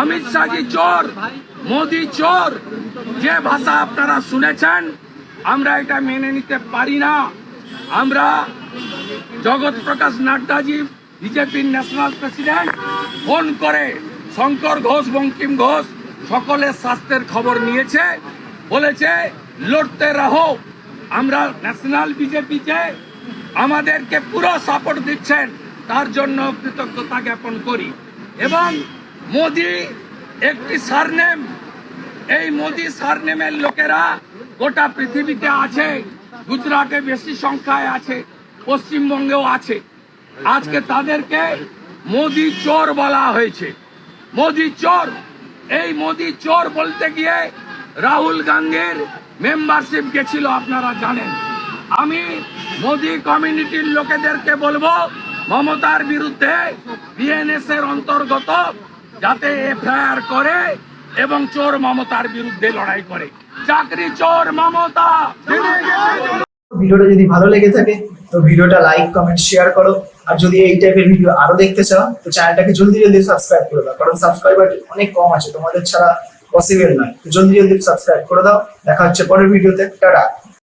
অমিত শাহজি চোর, মোদি চোর। যে ভাষা আপনারা শুনেছেন, আমরা এটা মেনে নিতে পারি না। আমরা জগৎ প্রকাশ নাড্ডাজি, বিজেপির ন্যাশনাল প্রেসিডেন্ট, ফোন করে শঙ্কর ঘোষ, বঙ্কিম ঘোষ সকলের স্বাস্থ্যের খবর নিয়েছে, বলেছে, লড়তে রাহো। আমরা ন্যাশনাল বিজেপিতে আমাদেরকে পুরো সাপোর্ট দিচ্ছেন, তার জন্য কৃতজ্ঞতা জ্ঞাপন করি। এবং মোদি একটি সারনেম। এই মোদি সারনেমের লোকেরা গোটা পৃথিবীতে আছে, গুজরাটে বেশি সংখ্যায় আছে, পশ্চিমবঙ্গেও আছে। আজকে তাদেরকে মোদি চোর বলা হয়েছে। মোদি চোর। এই মোদি চোর বলতে গিয়ে রাহুল গান্ধীর মেম্বারশিপ গেছিল, আপনারা জানেন। আমি মোদি কমিউনিটির লোকেদেরকে বলব, মমতার বিরুদ্ধে বিএনএস এর অন্তর্গত যাতে এফআইআর করে এবং চোর মমতার বিরুদ্ধে লড়াই করে। চাকরি চোর মমতা। ভিডিওটা যদি ভালো লেগে থাকে, তো ভিডিওটা লাইক কমেন্ট শেয়ার করো। আর যদি এই টাইপের ভিডিও আরও দেখতে চাও, তো চ্যানেলটাকে জলদি জলদি সাবস্ক্রাইব করে দাও, কারণ সাবস্ক্রাইবার অনেক কম আছে, তোমাদের ছাড়া পসিবল নয়। জলদি জলদি সাবস্ক্রাইব করে দাও। দেখা হচ্ছে পরের ভিডিওতে টাটা।